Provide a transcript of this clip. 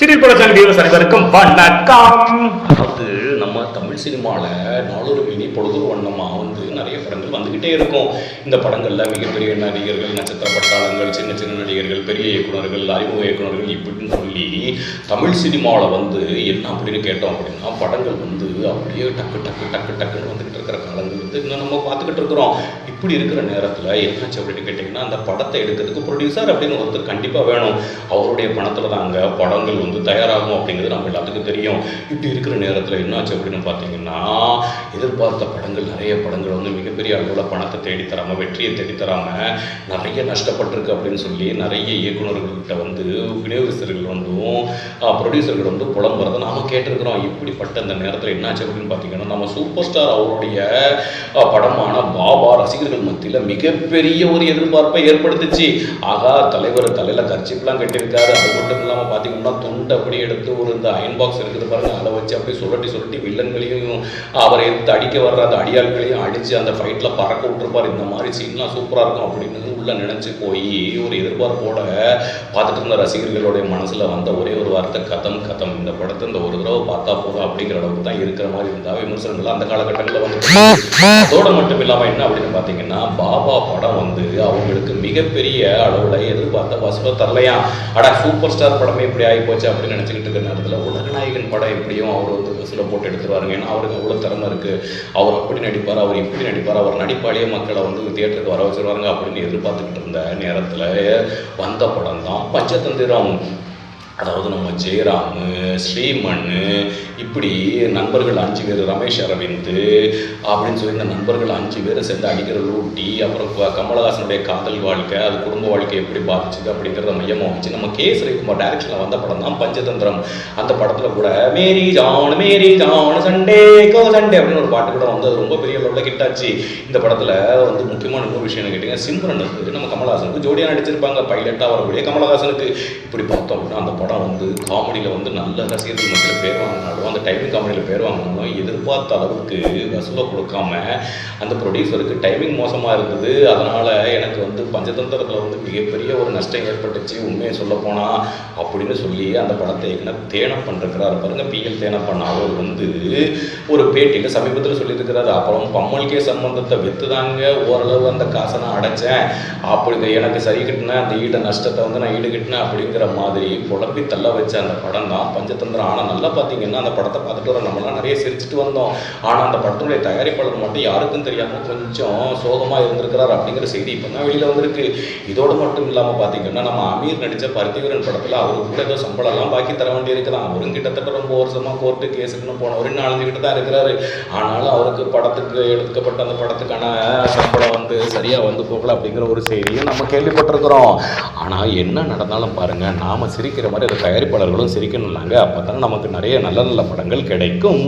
Serial production viewers அனைவருக்கும் வணக்கம். அதாவது நம்ம தமிழ் சினிமாவில் நாளொரு மினி பொழுது வண்ணமாக வந்து நிறைய படங்கள் வந்துக்கிட்டே இருக்கும். இந்த படங்களில் மிகப்பெரிய நடிகர்கள் நட்சத்திர பட்டாளங்கள் சின்ன சின்ன நடிகர்கள் பெரிய இயக்குனர்கள் அறிமுக இயக்குனர்கள் இப்படின்னு சொல்லி தமிழ் சினிமாவில் வந்து என்ன அப்படின்னு கேட்டோம் அப்படின்னா படங்கள் வந்து அப்படியே டக்கு டக்கு டக்கு டக்குன்னு வந்துக்கிட்டு இருக்கிற காலங்கள் வந்து இன்னும் நம்ம பார்த்துக்கிட்டு இருக்கிறோம். இப்படி இருக்கிற நேரத்தில் என்னாச்சு அப்படின்னு கேட்டிங்கன்னா அந்த படத்தை எடுக்கிறதுக்கு ப்ரொடியூசர் அப்படின்னு ஒருத்தர் கண்டிப்பாக வேணும். அவருடைய பணத்தில் தாங்க படங்கள் வந்து தயாராகும் அப்படிங்கிறது நம்ம எல்லாத்துக்கும் தெரியும். இப்படி இருக்கிற நேரத்தில் என்னாச்சு அப்படின்னு பார்த்தீங்கன்னா எதிர்பார்த்த படங்கள் நிறைய படங்கள் வந்து மிகப்பெரிய அளவில் பணத்தை தேடி வெற்றியை தேடித்தராமல் நிறைய நஷ்டப்பட்டிருக்கு அப்படின்னு சொல்லி நிறைய இயக்குனர்கள்கிட்ட வந்து விநியோகஸ்தர்கள் வந்தும் ப்ரொடியூசர்கள் வந்து புலம்புறதை நாம் கேட்டிருக்கிறோம். இப்படிப்பட்ட அந்த நேரத்தில் என்னாச்சு அப்படின்னு பார்த்தீங்கன்னா நம்ம சூப்பர் ஸ்டார் அவருடைய படமான பாபா ரசிகர்கள் மத்தியில் மிகப்பெரிய ஒரு எதிர்பார்ப்பை ஏற்படுத்துச்சு. ஆகா தலைவர் தலையில் கர்ச்சிப்லாம் கட்டியிருக்காரு. அது மட்டும் இல்லாமல் பார்த்தீங்கன்னா துண்டு அப்படியே எடுத்து ஒரு இந்த அயன் பாக்ஸ் இருக்குது பாருங்க. அதை வச்சு அப்படியே சுரட்டி சுரட்டி வில்லன்களையும் அவரை எடுத்து அடிக்க வர்ற அந்த அடியாள்களையும் அடித்து அந்த ஃபைட்டில் பறக்க விட்டுருப்பார். இந்த மாதிரி சீன்லாம் சூப்பராக இருக்கும் அப்படின்னு உள்ள நினச்சி போய் ஒரு எதிர்பார்ப்போட பார்த்துட்டு இருந்த ரசிகர்களுடைய மனசில் வந்த ஒரே ஒரு வார்த்தை கதம் கதம். இந்த படத்தை இந்த ஒரு தடவை பார்த்தா போதும் அப்படிங்கிற அளவுக்கு தான் இருக்கிற மாதிரி இருந்தா விமர்சனங்கள் அந்த காலகட்டங்களில் வந்து அதோட மட்டும் இல்லாமல் என்ன அப்படின்னு பார்த்தீங்கன்னா பாபா படம் வந்து அவங்களுக்கு மிகப்பெரிய அளவில் எதிர்பார்த்த வசூலை தரலையா? அடா சூப்பர் ஸ்டார் படமே இப்படி ஆகி போச்சு அப்படின்னு நினச்சிக்கிட்டு இருக்கிற நேரத்தில் உலகநாயகன் படம் எப்படியும் அவர் வந்து வசூலை போட்டு எடுத்துருவாருங்க. ஏன்னா அவருக்கு அவ்வளோ திறமை இருக்குது அவர் அப்படி நடிப்பார் அவர் இப்படி நடிப்பார் அவர் நடிப்பாலேயே மக்களை வந்து தியேட்டருக்கு வர வச்சிருவாங்க அப்படின்னு எதிர்பார்த்துக்கிட்டு இருந்த நேரத்தில் வந்த படம் தான் பஞ்சதந்திரம் அதாவது நம்ம ஜெயராம் ஸ்ரீமன் இப்படி நண்பர்கள் அஞ்சு பேர் ரமேஷ் அரவிந்த் அப்படின்னு சொல்லி இந்த நண்பர்கள் அஞ்சு பேரை சேர்ந்து அடிக்கிற லூட்டி அப்புறம் கமலஹாசனுடைய காதல் வாழ்க்கை அது குடும்ப வாழ்க்கை எப்படி பாதிச்சுது அப்படிங்கிறத மையமாக வச்சு நம்ம கே. ஸ்ரீகுமார் டேரக்ஷனில் வந்த படம் தான் பஞ்சதந்திரம். அந்த படத்தில் கூட Mary John Mary John Sunday go Sunday அப்படின்னு ஒரு பாட்டு கூட வந்து அது ரொம்ப பெரிய லெவலில் ஹிட் ஆச்சு. இந்த படத்தில் வந்து முக்கியமான இன்னொரு விஷயம் என்ன கேட்டிங்கன்னா சிம்ரன் வந்து நம்ம கமலஹாசனுக்கு ஜோடியாக நடிச்சிருப்பாங்க. பைலட்டாக வரக்கூடிய கமலஹாசனுக்கு. இப்படி பார்த்தோம் அப்படின்னா அந்த படம் வந்து காமெடியில் வந்து நல்ல ரசிகர்கள் மத்தியில் பேர் வாங்கினாலும் அந்த டைமிங் காமெடியில் பேர் வாங்கினாலும் எதிர்பார்த்த அளவுக்கு வசூலை கொடுக்காம அந்த ப்ரொடியூசருக்கு டைமிங் மோசமாக இருந்தது அதனால் எனக்கு வந்து பஞ்சதந்திரத்தில் வந்து மிகப்பெரிய ஒரு நஷ்டம் ஏற்பட்டுச்சு. உண்மையை சொல்ல போனால் அப்படின்னு சொல்லி அந்த படத்தை இயக்குனர் தேனப்பன் இருக்கிறார் பாருங்க பிஎல் தேனப்பன் அவர் வந்து ஒரு பேட்டியில் சமீபத்தில் சொல்லியிருக்கிறாரு. அப்புறம் பம்மல்கே சம்பந்தத்தை வித்து தாங்க ஓரளவு அந்த காசை நான் அடைச்சேன். அப்படி எனக்கு சரி கட்டினேன் அந்த ஈட நஷ்டத்தை வந்து நான் ஈடுகட்டினேன் அப்படிங்கிற மாதிரி புலம்பி தள்ள வச்ச அந்த படம் தான். பஞ்சதந்திரம். ஆனால் நல்லா பார்த்தீங்கன்னா அந்த படத்தை பார்த்துட்டு வர நம்மளாம் நிறைய சிரிச்சுட்டு வந்தோம். ஆனால் அந்த படத்தினுடைய தயாரிப்பாளர் மட்டும் யாருக்கும் தெரியாமல் கொஞ்சம் சோகமாக இருந்திருக்கிறார் அப்படிங்கிற செய்தி இப்போ தான் வெளியில் வந்திருக்கு. இதோடு மட்டும் இல்லாமல் பார்த்தீங்கன்னா நம்ம அமீர் நடித்த பருத்திவீரன் படத்தில் அவருக்கு கூட ஏதோ சம்பளம்லாம் பாக்கி தர வேண்டியிருக்குதான் அவரும் கிட்டத்தட்ட ரொம்ப வருஷமாக கோர்ட்டு கேஸுக்குன்னு போனவர். இன்னும் அழிஞ்சுக்கிட்டு தான் இருக்கிறாரு. ஆனாலும் அவருக்கு படத்துக்கு எடுக்கப்பட்ட அந்த படத்துக்கான சம்பளம் வந்து சரியாக வந்து போகல அப்படிங்கிற ஒரு செய்தியும் நம்ம கேள்விப்பட்டிருக்கிறோம். ஆனால் என்ன நடந்தாலும் பாருங்கள் நாம் சிரிக்கிற மாதிரி இருக்கிற தயாரிப்பாளர்களும் சிரிக்கணும்னாங்க. அப்போ நமக்கு நிறைய நல்ல நல்ல படங்கள் கிடைக்கும்.